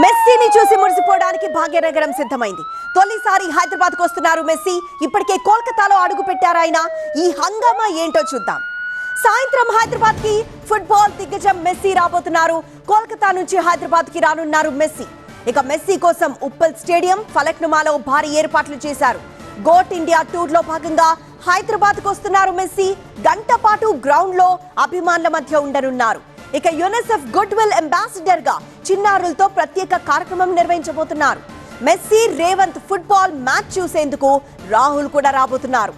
మెస్సీని చూసి మురిసిపోవడానికి భాగ్యనగరం సిద్ధమైంది. తొలిసారి హైదరాబాద్కు వస్తున్నారు మెస్సీ. ఇప్పటికే కోల్కతాలో అడుగు పెట్టారాయన ఈ హంగామా ఏంటో చూద్దాం. సాయంత్రం హైదరాబాద్కి ఫుట్బాల్ దిగ్గజం మెస్సీ రాబోతున్నారు. కోల్కతా నుంచి హైదరాబాద్కి రానున్నారు మెస్సీ. ఇక మెస్సీ కోసం ఉప్పల్ స్టేడియం ఫలక్నుమాలో భారీ ఏర్పాట్లు చేశారు. గోట్ ఇండియా టూర్లో భాగంగా హైదరాబాద్కు వస్తున్నారు మెస్సీ. గంట పాటు గ్రౌండ్లో అభిమానుల మధ్య ఉండనున్నారు. ఇక యునిసెఫ్ గుడ్ విల్ అంబాసిడర్గా చిన్నారులతో ప్రత్యేక కార్యక్రమం నిర్వహించబోతున్నారు. మెస్సీ రేవంత్ ఫుట్బాల్ మ్యాచ్ చూసేందుకు రాహుల్ కూడా రాబోతున్నారు.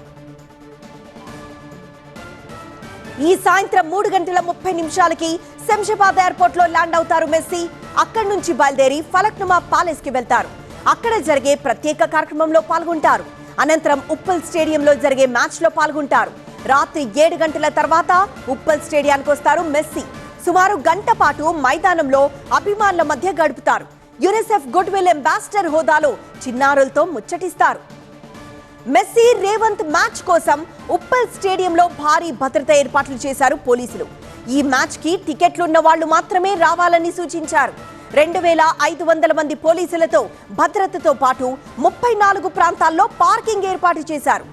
ఈ సాయంత్రం మూడు గంటల ముప్పై నిమిషాలకి శంషాబాద్ ఎయిర్పోర్ట్లో ల్యాండ్ అవుతారు మెస్సీ. అక్కడి నుంచి బయలుదేరి ఫలక్నుమా ప్యాలెస్కి వెళ్తారు. అక్కడ జరిగే ప్రత్యేక కార్యక్రమంలో పాల్గొంటారు. అనంతరం ఉప్పల్ స్టేడియంలో జరిగే మ్యాచ్లో పాల్గొంటారు. రాత్రి ఏడు గంటల తర్వాత ఉప్పల్ స్టేడియానికి వస్తారు మెస్సీ. సుమారు గంట పాటు మైదానంలో అభిమానుల మధ్య గడుపుతారు. యునిసెఫ్ గుడ్ విల్ అంబాసిడర్ హోదాలో చిన్నారులతో ముచ్చటిస్తారు. మెస్సీ రేవంత్ మ్యాచ్ కోసం ఉప్పల్ స్టేడియంలో భారీ భద్రత ఏర్పాట్లు చేశారు పోలీసులు. ఈ మ్యాచ్కి టికెట్లున్న వాళ్ళు మాత్రమే రావాలని సూచించారు. రెండు వేల ఐదు వందల మంది పోలీసులతో భద్రతతో పాటు ముప్పై నాలుగు ప్రాంతాల్లో పార్కింగ్ ఏర్పాటు చేశారు.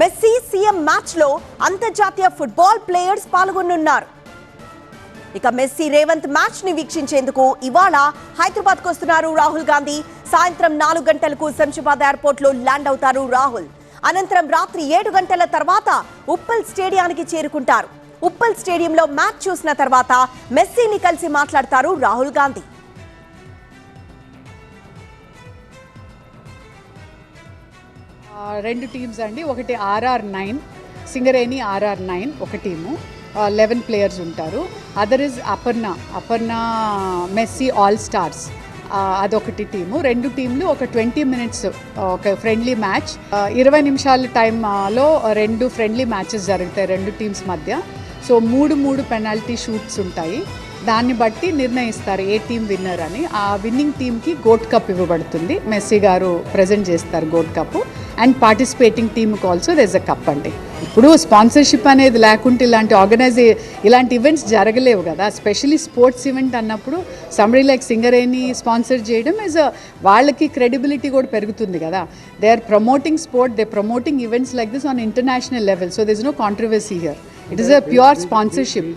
మెస్సీ సీఎం మ్యాచ్లో అంతర్జాతీయ ఫుట్బాల్ ప్లేయర్స్ పాల్గొనున్నారు. ఇక మెస్సీ రేవంత్ మ్యాచ్ని వీక్షించేందుకు ఇవాళ హైదరాబాద్కు వస్తున్నారు రాహుల్ గాంధీ. సాయంత్రం నాలుగు గంటలకు శంషాబాద్ ఎయిర్పోర్ట్లో ల్యాండ్ అవుతారు రాహుల్. అనంతరం రాత్రి ఏడు గంటల తర్వాత ఉప్పల్ స్టేడియానికి చేరుకుంటారు. ఉప్పల్ స్టేడియంలో మ్యాచ్ చూసిన తర్వాత మెస్సీని కలిసి మాట్లాడతారు రాహుల్ గాంధీ. రెండు టీమ్స్ అండి. ఒకటి RR nine Singareni RR nine ఒక టీము. లెవెన్ ప్లేయర్స్ ఉంటారు. Other is Aparna Aparna Messi all stars అదొకటి టీము రెండు టీంలు ఒక ట్వంటీ మినిట్స్ ఒక ఫ్రెండ్లీ మ్యాచ్ ఇరవై నిమిషాల టైంలో రెండు ఫ్రెండ్లీ మ్యాచెస్ జరుగుతాయి రెండు టీమ్స్ మధ్య. సో మూడు మూడు పెనాల్టీ షూట్స్ ఉంటాయి. దాన్ని బట్టి నిర్ణయిస్తారు ఏ టీం విన్నర్ అని. ఆ విన్నింగ్ టీంకి గోట్ కప్ ఇవ్వబడుతుంది. మెస్సీ గారు ప్రజెంట్ చేస్తారు గోట్ కప్ అండ్ పార్టిసిపేటింగ్ టీమ్కి ఆల్సో దెస్ అ కప్ అండి ఇప్పుడు స్పాన్సర్షిప్ అనేది లేకుంటే ఇలాంటి ఆర్గనైజ్ ఇలాంటి ఈవెంట్స్ జరగలేవు కదా. స్పెషలీ స్పోర్ట్స్ ఈవెంట్ అన్నప్పుడు సంబడి లైక్ సింగరేని స్పాన్సర్ చేయడం ఇస్ వాళ్ళకి క్రెడిబిలిటీ కూడా పెరుగుతుంది కదా. They are promoting sport they promoting events like this on international level so this no controversy here it is a pure sponsorship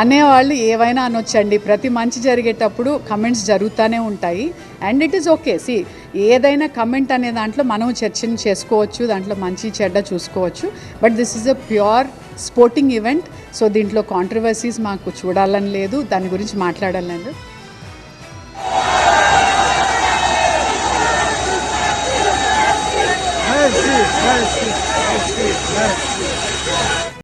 అనేవాళ్ళు ఏవైనా అనొచ్చండి. ప్రతి మంచి జరిగేటప్పుడు కమెంట్స్ జరుగుతూనే ఉంటాయి. And it is okay see ఏదైనా కమెంట్ అనే దాంట్లో మనం చర్చను చేసుకోవచ్చు దాంట్లో మంచి చెడ్డ చూసుకోవచ్చు. But this is a pure sporting event so దీంట్లో కాంట్రవర్సీస్ మాకు చూడాలని లేదు. దాని గురించి మాట్లాడాలని లేదు. Merci, merci, merci, merci.